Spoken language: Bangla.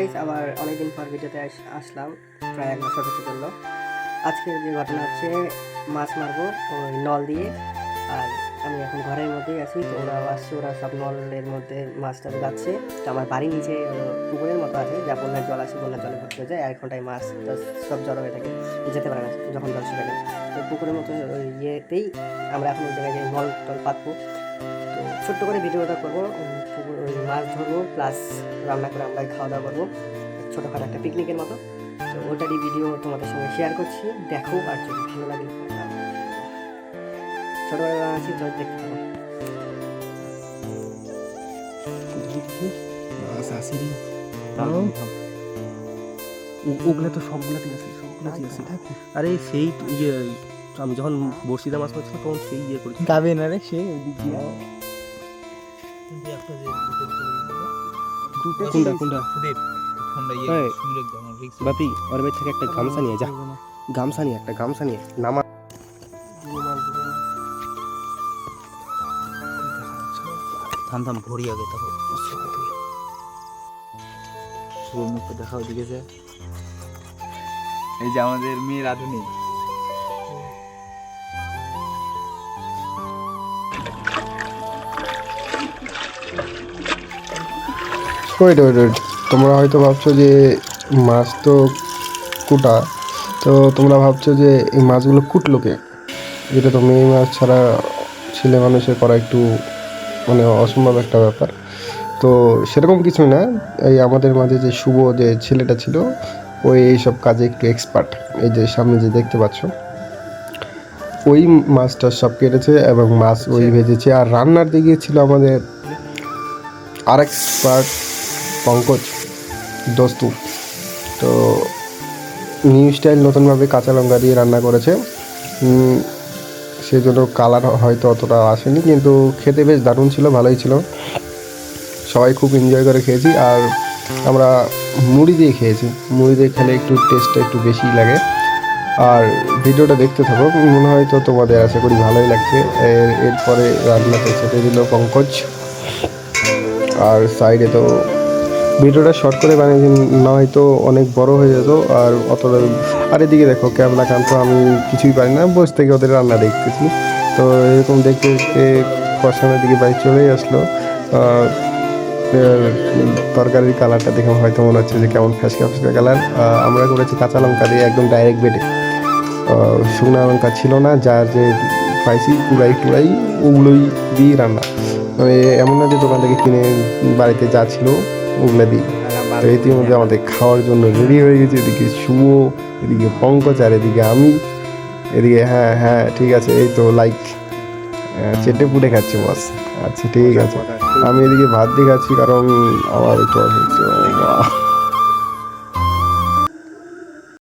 গাইস আবার অনেকদিন পর ভিডিওতে আস- আসলাম, প্রায় এক বছর হতে চলল। আজকের যে ঘটনা হচ্ছে, মাছ মারবো ওই নল দিয়ে, আর আমি এখন ঘরের মধ্যেই আছি, তো ওরা আসছে, ওরা সব নলের মধ্যে মাছটা যাচ্ছে তো আমার বাড়ির নিচে পুকুরের মতো আছে, যা বন্যার জল আসে, বন্যার জলে ভর্তি হয়ে যায় এক ঘন্টায় মাছ সব জড়ো হয়ে থাকে, যেতে পারে না যখন জল শুকায় তো পুকুরের মতো ইয়েতেই আমরা এখন ওই জায়গায় নল টল পাতবো। তো ছোট্ট করে ভিডিওটা করব। মাছ ধরবো প্লাস রান্না করে আমরা খাওয়া দাওয়া করব। ছোটোখাটো একটা পিকনিকের মতো। তো ওটারই ভিডিও তোমাদের সঙ্গে শেয়ার করছি। দেখো আর যদি ভালো লাগে ছোটোবেলা আছি তো দেখতে থাকো। ওগুলা তো আছে সবগুলাতে আছে। আরে সেই ইয়ে আমি যখন বর্ষিদা মাছ মারছিলাম তখন সেই ইয়ে করেছি যাবে না রে সে ওদিক দিয়ে। কোনটা কোনটা। বাপি ওর বাড়ি থেকে একটা গামছা নিয়ে যা। গামছা নিয়ে একটা গামছা নিয়ে নামা। থাম থাম ভরি আগে তারপর শুভ মুখে দেখা ওদিকে যে। এই যে আমাদের মেয়ে রাধুনি ওয়েট ওয়েট ওয়েট তোমরা হয়তো ভাবছ যে মাছ তো কুটা তো তোমরা ভাবছ যে এই মাছগুলো কুটলো কে? যেটা তো মেয়ে মাছ ছাড়া ছেলে মানুষের করা একটু মানে অসম্ভব একটা ব্যাপার। তো সেরকম কিছুই না। এই আমাদের মাঝে যে শুভ যে ছেলেটা ছিল ওই এইসব কাজে একটু এক্সপার্ট এই যে সামনে যে দেখতে পাচ্ছ ওই মাছটা সব কেটেছে এবং মাছ ওই ভেজেছে। আর রান্নার দিকে ছিল আমাদের আর এক্সপার্ট পঙ্কজ দোস্তু। তো নিউ স্টাইল নতুনভাবে কাঁচা লঙ্কা দিয়ে রান্না করেছে। সেই জন্য কালার হয়তো অতটা আসেনি, কিন্তু খেতে বেশ দারুণ ছিল, ভালোই ছিল। সবাই খুব এনজয় করে খেয়েছি, আর আমরা মুড়ি দিয়ে খেয়েছি। মুড়ি দিয়ে খেলে একটু টেস্টটা একটু বেশি লাগে। আর ভিডিওটা দেখতে থাকো, মনে হয় তো তোমাদের আশা করি ভালোই লাগছে। এর, এরপরে রান্নাতে ছেটে দিল পঙ্কজ। আর সাইডে তো ভিডিওটা শর্ট করে বানিয়েছি না হয়তো অনেক বড় হয়ে যেত আর অতটা আর এদিকে দেখো ক্যামেরা কান তো আমি কিছুই পারি না, বসে থেকে ওদের রান্না দেখতেছি। তো এরকম দেখতে দেখতে কষানোর দিকে বাইক চলেই আসলো। তরকারির কালারটা দেখে হয়তো মনে হচ্ছে যে কেমন ফ্যাসকা ফ্যাসকা কালার আমরা করেছি কাঁচা লঙ্কা দিয়ে একদম ডাইরেক্ট বেটে। শুকনো লঙ্কা ছিল না, যার যে পাইছি কুড়াই টুড়াই ওগুলোই দিয়ে রান্না। মানে এমন না যে দোকান থেকে কিনে বাড়িতে যা ছিল ওগুলো দিই তো ইতিমধ্যে আমাদের খাওয়ার জন্য রেডি হয়ে গেছে। এদিকে শুভ এদিকে পঙ্কজ, আর এদিকে আমি। এদিকে হ্যাঁ হ্যাঁ ঠিক আছে, এই তো লাইক চেটে পুটে খাচ্ছে বস আচ্ছা ঠিক আছে। আমি এদিকে ভাত দিয়ে খাচ্ছি কারণ আমার একটু অসুস্থ